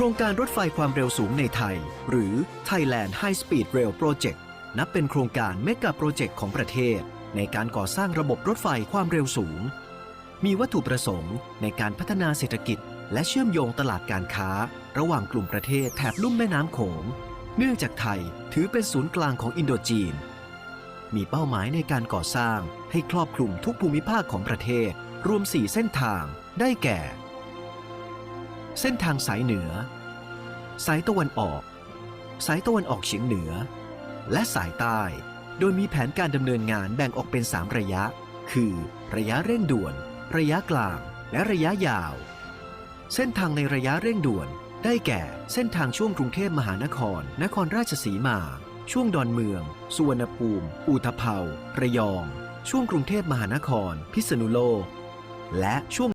ครงการรถไฟความเร็วสูงในไทย หรือ Thailand High Speed Rail Project นับเป็นโครงการเมกะโปรเจกต์ของประเทศ ในการก่อสร้างระบบรถไฟความเร็วสูง มีวัตถุประสงค์ในการพัฒนาเศรษฐกิจ และเชื่อมโยงตลาดการค้า ระหว่างกลุ่มประเทศแถบลุ่มแม่น้ำโขง เนื่องจากไทยถือเป็นศูนย์กลางของอินโดจีน มีเป้าหมายในการก่อสร้างให้ครอบคลุมทุกภูมิภาคของประเทศ รวม 4 เส้นทาง ได้แก่ เส้นทางสายเหนือ สายตะวันออก สายตะวันออกเฉียงเหนือ และสายใต้ โดยมีแผนการดำเนินงานแบ่งออกเป็น 3 ระยะ คือ ระยะเร่งด่วน ระยะกลาง และระยะยาว เส้นทางในระยะเร่งด่วน ได้แก่เส้นทางช่วงกรุงเทพมหานคร นครราชสีมา ช่วงดอนเมือง สุวรรณภูมิ อุทภเปาระยอง ช่วงกรุงเทพมหานคร พิษณุโลก และช่วง